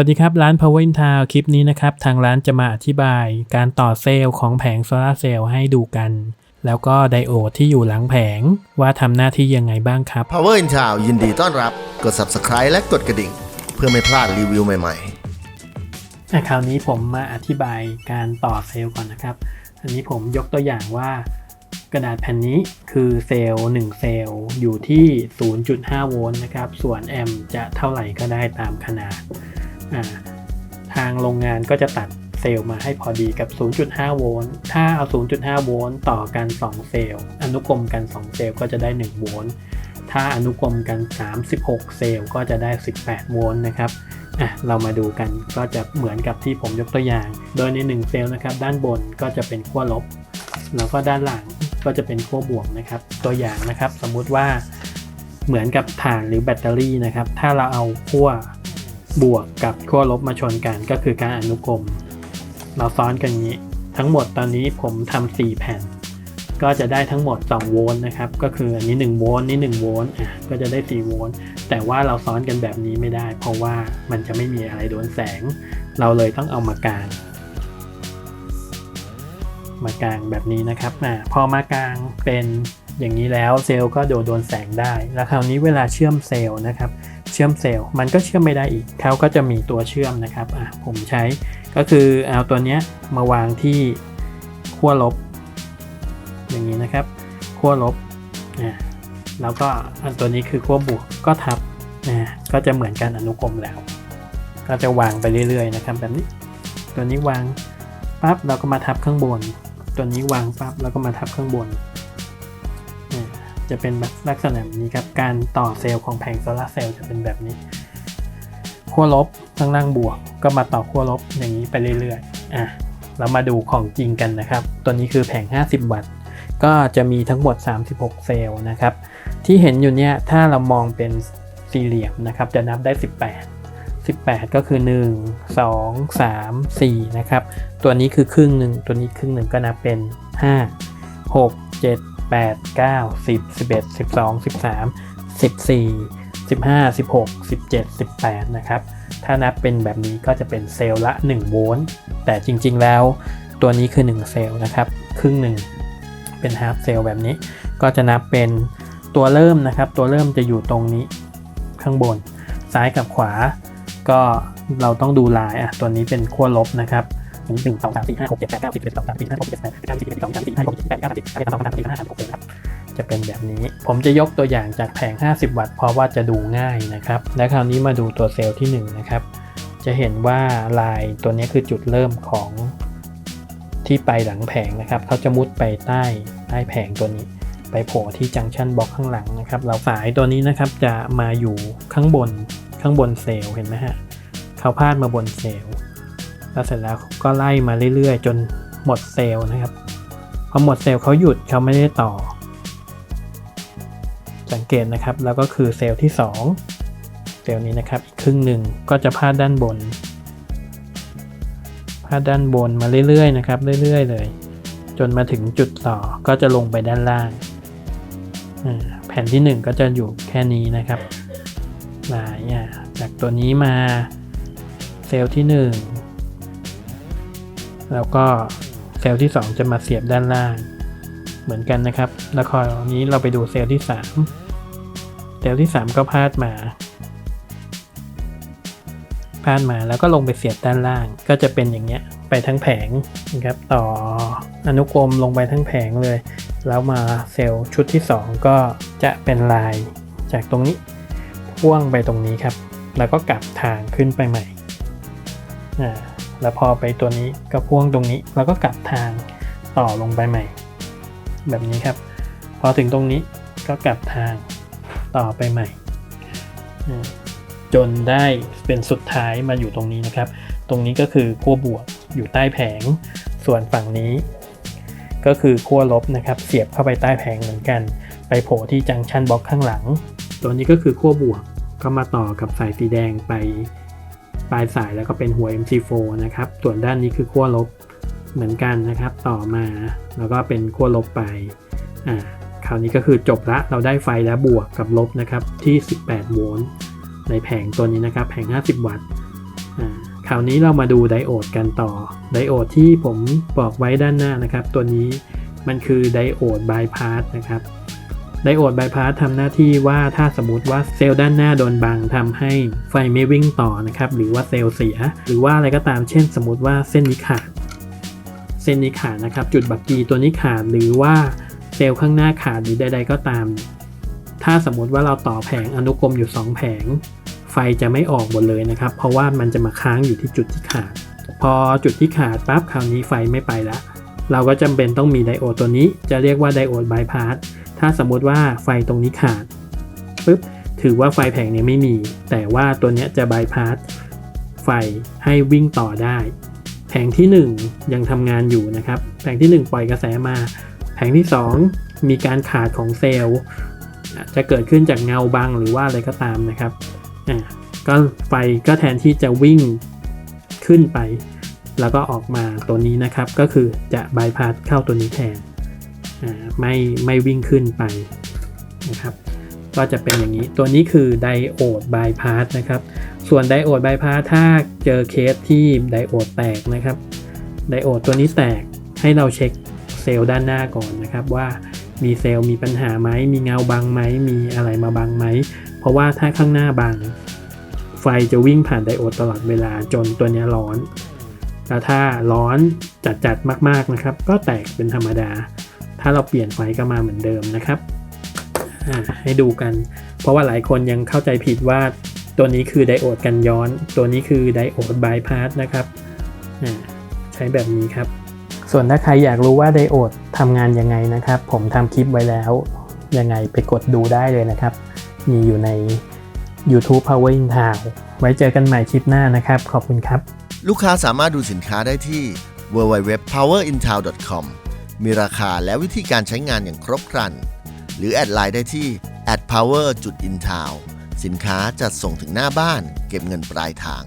วัสดีครับ ร้าน Power in Town คลิปนี้นะครับ ทางร้านจะมาอธิบายการต่อเซลล์ของแผงโซลาร์เซลล์ให้ดูกัน แล้วก็ไดโอดที่อยู่หลังแผงว่าทำหน้าที่ยังไงบ้างครับ Power in Town ยินดีต้อนรับกด subscribe และกดกระดิ่ง เพื่อไม่พลาดรีวิวใหม่อะคราวนี้ผมมาอธิบายการต่อเซลล์ก่อนนะครับ อันนี้ผมยกตัวอย่างว่ากระดาษแผ่นนี้คือเซลล์1เซลล์อยู่ที่ 0.5 โวลต์นะครับ ส่วนแอมป์จะเท่าไหร่ก็ได้ตามขนาดอ่า ทางโรงงานก็จะตัดเซลล์มาให้พอดีกับ 0.5 โวลต์ ถ้าเอา 0.5 โวลต์ต่อกัน 2 เซลล์ อนุกรมกัน 2 เซลล์ก็จะได้ 1 โวลต์ ถ้าอนุกรมกัน 36 เซลล์ก็จะได้ 18 โวลต์นะครับอะเรามาดูกันก็จะเหมือนกับที่ผมยกตัวอย่าง โดยใน 1 เซลล์นะครับ ด้านบนก็จะเป็นขั้วลบ แล้วก็ด้านหลังก็จะเป็นขั้วบวกนะครับ ตัวอย่างนะครับ สมมุติว่าเหมือนกับถ่านหรือแบตเตอรี่นะครับ ถ้าเราเอาขั้ว บวกกับขั้วลบมาชนกันก็คือการอนุกรม เราซ้อนกันอย่างนี้ ทั้งหมดตอนนี้ผมทำ4แผ่น ก็จะได้ทั้งหมด 2 โวลต์นะครับ ก็คืออันนี้ 1 โวลต์นี่1โวลต์อะก็จะได้ 4 โวลต์แต่ว่าเราซ้อนกันแบบนี้ไม่ได้ เพราะว่ามันจะไม่มีอะไรโดนแสง เราเลยต้องเอามากางมากางแบบนี้นะครับอะพอมากางเป็น อย่างนี้แล้วเซลล์ก็โดนโดนแสงได้ แล้วคราวนี้เวลาเชื่อมเซลล์นะครับ เชื่อมเซลล์มันก็เชื่อมไม่ได้อีกเขาก็จะมีตัวเชื่อมนะครับอะผมใช้ก็คือเอาตัวเนี้ยมาวางที่ขั้วลบ อย่างนี้นะครับขั้วลบอะแล้วก็อันตัวนี้คือขั้วบวกก็ทับนะก็จะเหมือนกันอนุกรมแล้ว ก็จะวางไปเรื่อยๆนะครับแบบนี้ ตัวนี้วางปั๊บเราก็มาทับข้างบน ตัวนี้วางปั๊บแล้วก็มาทับข้างบน จะเป็นแบบลักษณะแบบนี้ครับ การต่อเซลล์ของแผงโซลาร์เซลล์จะเป็นแบบนี้ขั้วลบข้างล่างบวก ก็มาต่อขั้วลบอย่างนี้ไปเรื่อยๆอะเรามาดูของจริงกันนะครับ ตัวนี้คือแผง 50 วัตต์ ก็จะมีทั้งหมด 36 เซลล์นะครับ ที่เห็นอยู่เนี่ยถ้าเรามองเป็นสี่เหลี่ยมนะครับ จะนับได้ 18 18 ก็คือ 1 2 3 4 นะครับ ตัวนี้คือครึ่งหนึ่ง ตัวนี้ครึ่งหนึ่งก็นับเป็น 5 6 7 8 9 10 11 12 13 14 15 16 17 18 นะครับ ถ้านับเป็นแบบนี้ก็จะเป็นเซลล์ละ 1 โวลต์ แต่จริงๆ แล้วตัวนี้คือ 1 เซลล์นะครับ ครึ่งหนึ่งเป็นฮาฟเซลล์แบบนี้ ก็จะนับเป็นตัวเริ่มนะครับ ตัวเริ่มจะอยู่ตรงนี้ข้างบน ซ้ายกับขวา ก็เราต้องดูลายอะ ตัวนี้เป็นขั้วลบนะครับ หนึ่งสองสามสี่ห้าหกเจ็ดแปดเก้าสิบสิบเอ็ดสิบสองสามสี่ห้าหกเจ็ดแปดเก้าสิบเอ็ดสองสามสี่ห้าหกเจ็ดแปดเก้าสิบเอ็ดสองสามสี่ห้าหกเจ็ดแปดเก้าสิบจะเป็นแบบนี้ ผมจะยกตัวอย่างจากแผง 50 วัตต์เพราะว่าจะดูง่ายนะครับ และคราวนี้มาดูตัวเซลล์ที่ 1 นะครับ จะเห็นว่าลายตัวนี้คือจุดเริ่มของที่ไปหลังแผงนะครับ เขาจะมุดไปใต้ใต้แผงตัวนี้ ไปโผล่ที่จังชันบล็อกข้างหลังนะครับ เราสายตัวนี้นะครับจะมาอยู่ข้างบนข้างบนเซลล์เห็นไหมฮะ เขาพาดมาบนเซลล์ แล้วเสร็จแล้วก็ไล่มาเรื่อยๆ จนหมดเซลล์นะครับ พอหมดเซลล์เขาหยุดเขาไม่ได้ต่อ สังเกตนะครับ แล้วก็คือเซลล์ที่ 2 เซลล์นี้นะครับอีกครึ่งหนึ่งก็จะพาดด้านบนพาดด้านบนมาเรื่อยๆนะครับเรื่อยๆ เลย จนมาถึงจุดต่อก็จะลงไปด้านล่างแผ่นที่ 1 ก็จะอยู่แค่นี้นะครับลายจากตัวนี้มาเซลล์ที่ 1 แล้วก็เซลล์ที่ 2 จะมาเสียบด้านล่าง เหมือนกันนะครับ แล้วคราวนี้เราไปดูเซลล์ที่ 3 เซลล์ที่ 3 ก็พาดมา พาดมาแล้วก็ลงไปเสียบด้านล่าง ก็จะเป็นอย่างเงี้ยไปทั้งแผงนะครับ ต่ออนุกรมลงไปทั้งแผงเลย แล้วมาเซลล์ชุดที่ 2 ก็จะเป็นลายจากตรงนี้พ่วงไปตรงนี้ครับ แล้วก็กลับทางขึ้นไปใหม่อ่า แล้วพอไปตัวนี้ก็พ่วงตรงนี้ แล้วก็กลับทางต่อลงไปใหม่ แบบนี้ครับ พอถึงตรงนี้ก็กลับทางต่อไปใหม่ จนได้เป็นสุดท้ายมาอยู่ตรงนี้นะครับ ตรงนี้ก็คือขั้วบวกอยู่ใต้แผง ส่วนฝั่งนี้ ก็คือขั้วลบนะครับ เสียบเข้าไปใต้แผงเหมือนกัน ไปโผล่ที่จังชันบล็อกข้างหลัง ตัวนี้ก็คือขั้วบวกก็มาต่อกับสายสีแดงไป ปลายสายแล้วก็เป็นหัว MC4 นะครับ ส่วนด้านนี้คือขั้วลบเหมือนกันนะครับ ต่อมาแล้วก็เป็นขั้วลบไปอ่าคราวนี้ก็คือจบละเราได้ไฟแล้วบวกกับลบนะครับที่ 18 โวลต์ในแผงตัวนี้นะครับ แผง 50 วัตต์อ่าคราวนี้เรามาดูไดโอดกันต่อ ไดโอดที่ผมบอกไว้ด้านหน้านะครับ ตัวนี้มันคือไดโอดบายพาสนะครับ ไดโอดบายพาสทำหน้าที่ว่าถ้าสมมติว่าเซลล์ด้านหน้าโดนบังทำให้ไฟไม่วิ่งต่อนะครับ หรือว่าเซลล์เสีย หรือว่าอะไรก็ตามเช่น สมมติว่าเส้นนี้ขาด เส้นนี้ขาดนะครับ จุดบักกีตัวนี้ขาดหรือว่าเซลล์ข้างหน้าขาดหรือใด ๆ ก็ตาม ถ้าสมมติว่าเราต่อแผงอนุกรมอยู่ 2 แผง ไฟจะไม่ออกหมดเลยนะครับ เพราะว่ามันจะมาค้างอยู่ที่จุดที่ขาด พอจุดที่ขาดปั๊บคราวนี้ไฟไม่ไปล้วเราก็จำเป็นต้องมีไดโอดตัวนี้จะเรียกว่าไดโอดบายพาส ถ้าสมมติว่าไฟตรงนี้ขาดปุ๊บถือว่าไฟแผงนี้ไม่มี แต่ว่าตัวนี้จะบายพาสไฟให้วิ่งต่อได้ แผงที่ 1 ยังทำงานอยู่นะครับ แผงที่ 1 ปล่อยกระแสมา แผงที่ 2 มีการขาดของเซลล์จะเกิดขึ้นจากเงาบังหรือว่าอะไรก็ตามนะครับอะก็ไฟก็แทนที่จะวิ่งขึ้นไป แล้วก็ออกมาตัวนี้นะครับ ก็คือจะบายพาสเข้าตัวนี้แทน ไม่ไม่วิ่งขึ้นไปนะครับก็จะเป็นอย่างนี้ ตัวนี้คือไดโอดบายพาสนะครับ ส่วนไดโอดบายพาสถ้าเจอเคสที่ไดโอดแตกนะครับ ไดโอดตัวนี้แตกให้เราเช็คเซลล์ด้านหน้าก่อนนะครับ ว่ามีเซลล์มีปัญหาไหม มีเงาบังไหม มีอะไรมาบังไหม เพราะว่าถ้าข้างหน้าบังไฟจะวิ่งผ่านไดโอดตลอดเวลาจนตัวนี้ร้อน แล้วถ้าร้อนจัดๆมาก ๆนะครับ ก็แตกเป็นธรรมดา ถ้าเราเปลี่ยนไฟก็มาเหมือนเดิมนะครับให้ดูกัน เพราะว่าหลายคนยังเข้าใจผิดว่าตัวนี้คือไดโอดกันย้อน ตัวนี้คือไดโอดบายพาสนะครับใช้แบบนี้ครับ ส่วนถ้าใครอยากรู้ว่าไดโอดทำงานยังไงนะครับ ผมทำคลิปไว้แล้วยังไงไปกดดูได้เลยนะครับ มีอยู่ใน YouTube Power in Town ไว้เจอกันใหม่คลิปหน้านะครับ ขอบคุณครับ ลูกค้าสามารถดูสินค้าได้ที่ www.powerintown.com มีราคาและวิธีการใช้งานอย่างครบครัน หรือแอดไลน์ได้ที่ @power.intown สินค้าจัดส่งถึงหน้าบ้านเก็บเงินปลายทาง